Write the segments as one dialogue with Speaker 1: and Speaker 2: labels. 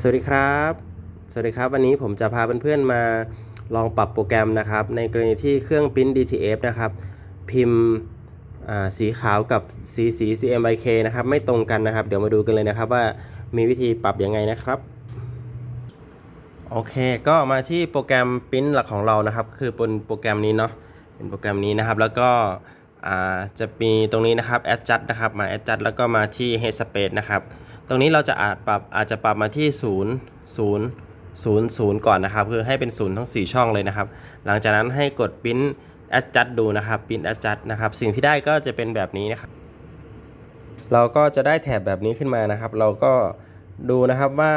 Speaker 1: สวัสดีครับ สวัสดีครับ วันนี้ผมจะพาเพื่อนๆมาลองปรับโปรแกรมนะครับ ในกรณีที่เครื่องปริ้น DTF นะครับ พิมพ์สีขาวกับสีสี CMYK นะครับ ไม่ตรงกันนะครับ เดี๋ยวมาดูกันเลยนะครับว่ามีวิธีปรับยังไงนะครับ โอเค ก็มาที่โปรแกรมปริ้นหลักของเรานะครับ คือเป็นโปรแกรมนี้เนาะ เป็นโปรแกรมนี้นะครับ แล้วก็จะมีตรงนี้นะครับ adjust นะครับ มา adjust แล้วก็มาที่ head space นะครับ ตรงนี้เราจะอาจปรับอาจจะปรับมาที่ 0 0 0 0 ก่อนนะครับ คือให้เป็น 0 ทั้ง 4 ช่องเลยนะครับ หลังจากนั้นให้กด print adjust ดูนะครับ print adjust นะครับ สิ่งที่ได้ก็จะเป็นแบบนี้นะครับ เราก็จะได้แถบแบบนี้ขึ้นมานะครับ เราก็ดูนะครับว่า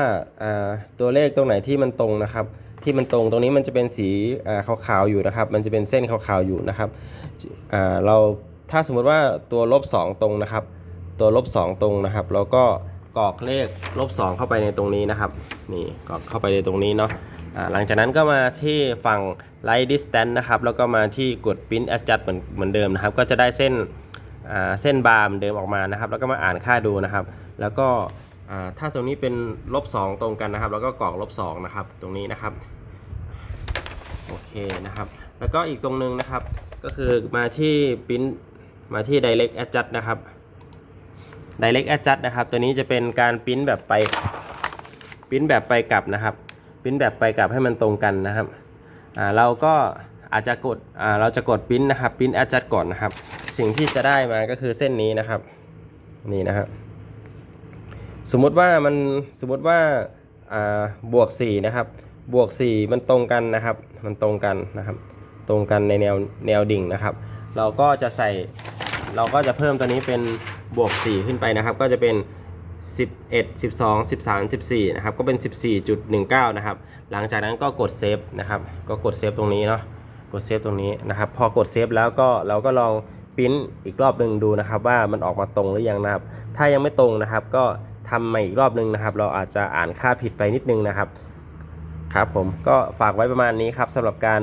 Speaker 1: าตัวเลขตรงไหนที่มันตรงนะครับ ที่มันตรงตรงนี้มันจะเป็นสีอ่าขาวๆอยู่นะครับ มันจะเป็นเส้นขาวๆอยู่นะครับเราถ้าสมมุติว่าตัวลบ2ตรงนะครับ ตัวลบ2ตรงนะครับ เราก็ กรอกเลขลบ2เข้าไปในตรงนี้นะครับนี่กรอกเข้าไปในตรงนี้เนาะหลังจากนั้นก็มาที่ฝั่ง light distance นะครับแล้วก็มาที่กด print adjust เหมือนเหมือนเดิมนะครับ ก็จะได้เส้นเส้นบาร์เหมือนเดิมออกมานะครับ แล้วก็มาอ่านค่าดูนะครับ แล้วก็ถ้าตรงนี้เป็นลบ2ตรงกันนะครับ แล้วก็กรอกลบ2นะครับตรงนี้นะครับโอเคนะครับ แล้วก็อีกตรงนึงนะครับ ก็คือมาที่ปริ้นมาที่ direct adjust นะครับ direct adjust นะครับ ตัวนี้จะเป็นการปริ้นแบบไปปริ้นแบบไปกลับนะครับปริ้นแบบไปกลับให้มันตรงกันนะครับเราก็อาจจะกดเราจะกดปริ้นนะครับปริ้น adjust ก่อนนะครับ สิ่งที่จะได้มาก็คือเส้นนี้นะครับ นี่นะครับ สมมุติว่ามันสมมุติว่าอ่าบวก4นะครับบวก 4 มันตรงกันนะครับ มันตรงกันนะครับ ตรงกันในแนวแนวดิ่งนะครับ เราก็จะใส่เราก็จะเพิ่มตัวนี้เป็น บวก 4 ขึ้นไปนะครับ ก็จะเป็น 11 12 13 14นะครับ ก็เป็น 14.19 นะครับ หลังจากนั้นก็กดเซฟนะครับ ก็กดเซฟตรงนี้เนาะ กดเซฟตรงนี้นะครับ พอกดเซฟแล้วก็เราก็ลองปริ้นอีกรอบหนึ่งดูนะครับ ว่ามันออกมาตรงหรือยังนะครับ ถ้ายังไม่ตรงนะครับ ก็ทำใหม่อีกรอบหนึ่งนะครับ เราอาจจะอ่านค่าผิดไปนิดนึงนะครับ ครับผม ก็ฝากไว้ประมาณนี้ครับสำหรับการ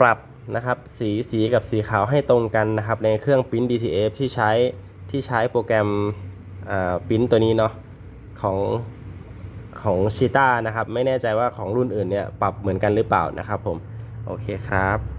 Speaker 1: ปรับ นะครับสีสีกับสีขาวให้ตรงกันนะครับในเครื่องพิมพ์ DTF ที่ใช้ที่ใช้โปรแกรมพิมพ์ตัวนี้เนาะของของชีตานะครับ ไม่แน่ใจว่าของรุ่นอื่นเนี่ยปรับเหมือนกันหรือเปล่านะครับผม โอเคครับ